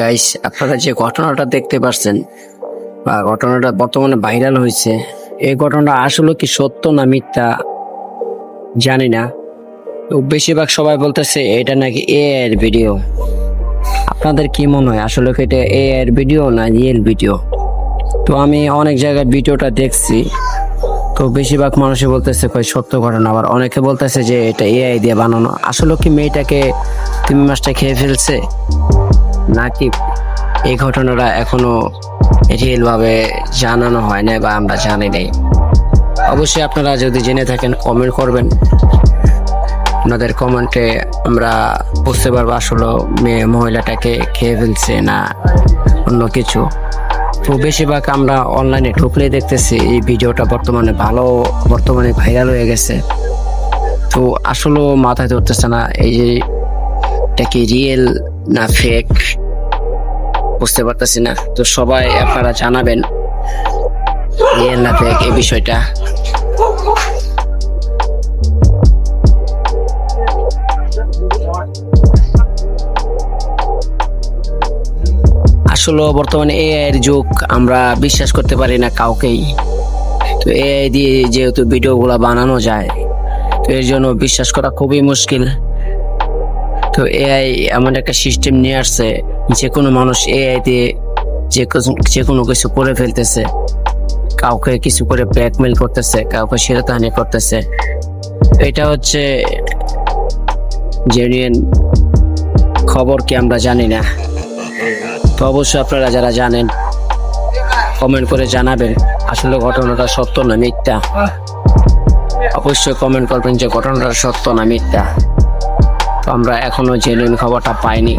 Guys আপনারা যে ঘটনাটা দেখতে পাচ্ছেন, বা ঘটনাটা বর্তমানে ভাইরাল হয়েছে, এই ঘটনাটা আসলে কি সত্য না মিথ্যা জানি না। বেশিরভাগ সবাই বলতেছে, এটা নাকি এ এর ভিডিও আপনাদের কি মনে হয়? আসলে কি এটা এ এর ভিডিও না রিয়েল ভিডিও তো আমি অনেক জায়গায় ভিডিওটা দেখছি, তো বেশিরভাগ মানুষই বলতেছে, কই, সত্য ঘটনা। আবার অনেকে বলতেছে যে এটা এআই দিয়ে বানানো। আসলে কি মেয়েটাকে তুমি মাছটা খেয়ে ফেলছে? নাকি এই ঘটনাটা এখনও রিয়েলভাবে জানানো হয় না বা আমরা জানি নাই? অবশ্যই আপনারা যদি জেনে থাকেন কমেন্ট করবেন। আপনাদের কমেন্টে আমরা বুঝতে পারব আসলে মেয়ে মহিলাটাকে খেয়ে ফেলছে না অন্য কিছু। তো বেশিরভাগ আমরা অনলাইনে ঢুকলেই দেখতেছি এই ভিডিওটা বর্তমানে ভালো, বর্তমানে ভাইরাল হয়ে গেছে। তো আসলেও মাথায় ধরতেছে না, এই যে এটা কি রিয়েল না ফেক বুঝতে পারতেছি না। তো সবাই আপনারা জানাবেন রিয়েল না ফেক এই বিষয়টা। আসলে বর্তমানে এআই এর যুগ, আমরা বিশ্বাস করতে পারি না কাউকেই। তো এআই দিয়ে যেহেতু ভিডিওগুলো বানানো যায়, তো এর জন্য বিশ্বাস করা খুবই মুশকিল। তো এআই এমন একটা সিস্টেম নিয়ে আসছে যে কোনো মানুষ এআই দিয়ে যে যে কোনো কিছু করে ফেলতেছে। কাউকে কিছু করে ব্ল্যাকমেল করতেছে, কাউকে শিরতাহানি করতেছে। এটা হচ্ছে জেনুইন খবর কি আমরা জানি না। তো অবশ্যই আপনারা যারা জানেন কমেন্ট করে জানাবেন। আসলে ঘটনাটা সত্য না মিথ্যা? অবশ্যই কমেন্ট করবেন যে ঘটনাটা সত্য না মিথ্যা? আমরা এখনও জেনুইন খবরটা পাইনি।